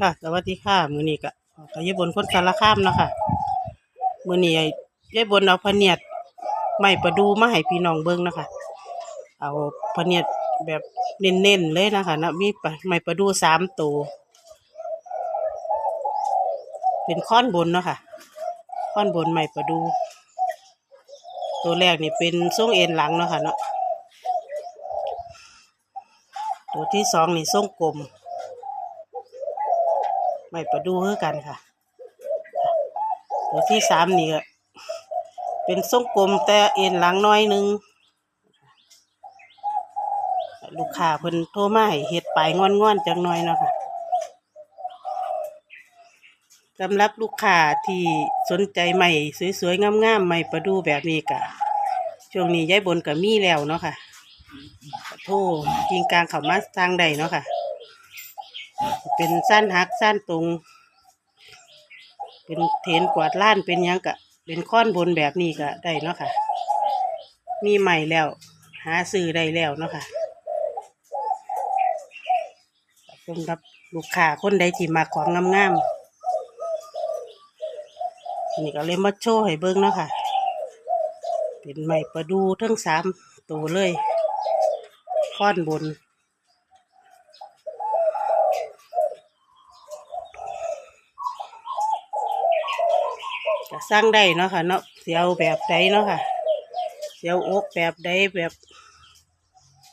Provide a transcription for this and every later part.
ค่ะสวัสดีค่ะมือนี้ก็ก็ยายบนคนสารคามเนาะค่ะมือนี้ยายบนเอาพเนียดไม้ประดูมาให้พี่น้องเบิ่งเนาะคะเอาพเนียดแบบเน้นๆเลยนะคะนะมีไม้ประดูสามตัวเป็นค้อนบนเนาะค่ะค้อนบนไม้ประดู ตัวแรกนี่เป็นทรงเอ็นหลังเนาะค่ะเนาะตัวที่สองนี่ทรงกลม ไม่ประดูคือกันค่ะ ตัวที่สามนี่ก็เป็นทรงกลมแต่เอ็นหลังน้อยหนึง ลูกค้าเพิ่นโทรมาให้เฮ็ดปลายงอนๆจังน้อยเนาะค่ะสำหรับลูกค้าที่สนใจใหม่สวยๆงามๆใหม่ประดูแบบนี้ก็ช่วงนี้ย้ายบนก็มีแล้วเนาะค่ะ โทรกิงกลางเขามาทางใดเนาะค่ะ เป็นสั้นหักสั้นตรง เป็นเทนกวาดล้านเป็นยังกะ เป็นค้อนบนแบบนี้ก็ได้เนาะค่ะ มีใหม่แล้ว หาซื้อได้แล้วเนาะค่ะสำหรับลูกค้าคนใดที่มาของงามๆนี่ก็เลยมาโชว์ให้เบิ้งเนาะค่ะ เป็นใหม่ประดูทั้งสามตัวเลยค้อนบน ก็สร้างได้เนาะค่ะเนาะเสียวแบบใดเนาะค่ะเสียวอกแบบใดแบบ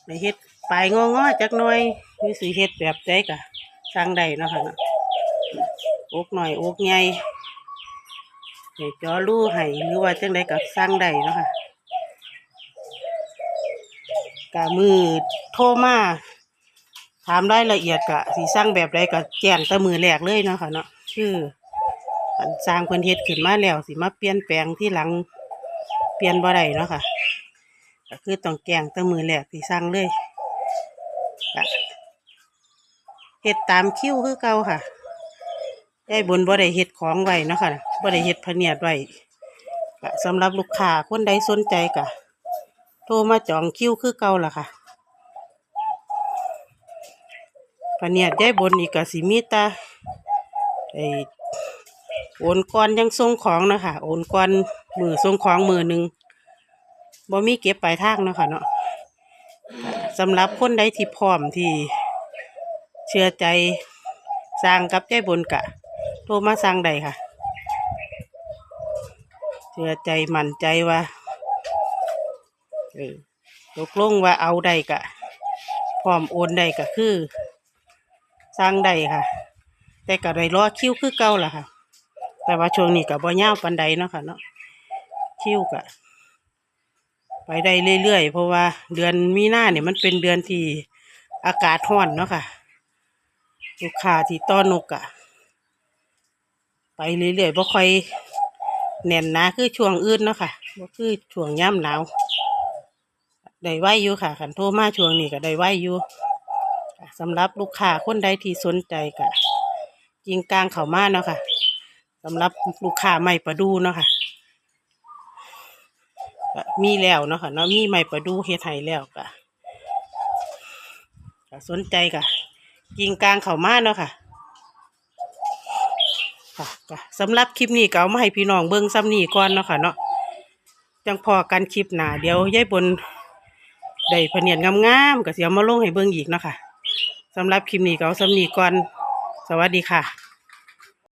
ในเฮ็ดปลายงอๆจักหน่อยมีสีเฮ็ดแบบใดก็สร้างได้เนาะค่ะเนาะอกหน่อยอกใหญ่ให้จอรูให้หรือว่าจังใดก็สร้างได้เนาะค่ะกะมือโทรมาถามรายละเอียดกะสีสร้างแบบใดก็แจ้งแต่มือแรกเลยเนาะค่ะเนาะคือ อันสร้างเพิ่นเฮ็ดขึ้นมาแล้วสิมาเปลี่ยนแปลงที่หลังเปลี่ยนบ่ได้เนาะค่ะก็คือต้องแกงตั้งมือแรกที่สร้างเลยเฮ็ดตามคิ้วคือเก่าค่ะได้บนบ่ได้เฮ็ดของไว้เนาะค่ะบ่ได้เฮ็ดพเนียดไว้สำหรับลูกค้าคนใดสนใจก็โทรมาจองคิวคือเก่าล่ะค่ะพะเนียดได้บนอีกก็สิมีตาไอ้ โอนก่อนยังส่งของเนาะคะโอนก่อนมือส่งของมือหนึ่งบ่มีเก็บปลายทางเนาะค่ะเนาะสำหรับคนใดที่พร้อมที่เชื่อใจสร้างกับใจบนกะโทรมาสร้างได้ค่ะ เชื่อใจมั่นใจว่าเออตกลงว่าเอาได้กะพร้อมโอนได้ก็คือ สร้างได้ค่ะ แต่ก็ได้รอคิวคือเก่าล่ะค่ะ แต่ว่าช่วงนี้ก็บ่ยาวปันใดเนาะค่ะเนาะคิวก็ไปได้เรื่อยๆเพราะว่าเดือนมีนาเนี่ยมันเป็นเดือนที่อากาศร้อนเนาะค่ะลูกค้าที่ต้อนนกอะไปเรื่อยๆบ่ค่อยแน่นนะคือช่วงอื่นเนาะค่ะบ่คือช่วงย่ำหนาวได้ไหวอยู่ค่ะขันโทรมาช่วงนี้ก็ได้ไหวอยู่สำหรับลูกค้าคนใดที่สนใจก็ยิงกลางเขามาเนาะค่ะ สำหรับลูกค้าใหม่ประดูเนาะค่ะมีแล้วเนาะค่ะเนาะมีใหม่ประดูเฮ็ดให้แล้วก็สนใจก็ยิงกลางเขามาเนาะค่ะค่ะก็สำหรับคลิปนี้ก็เอามาให้พี่น้องเบิ่งซ้ำนี้ก่อนเนาะค่ะเนาะจังพอกันคลิปหนาเดี๋ยวยายบนได้พะเนียดงามๆก็สิเอามาลงให้เบิ่งอีกเนาะค่ะสำหรับคลิปนี้ก็เอาซ้ำนี้ก่อน สวัสดีค่ะ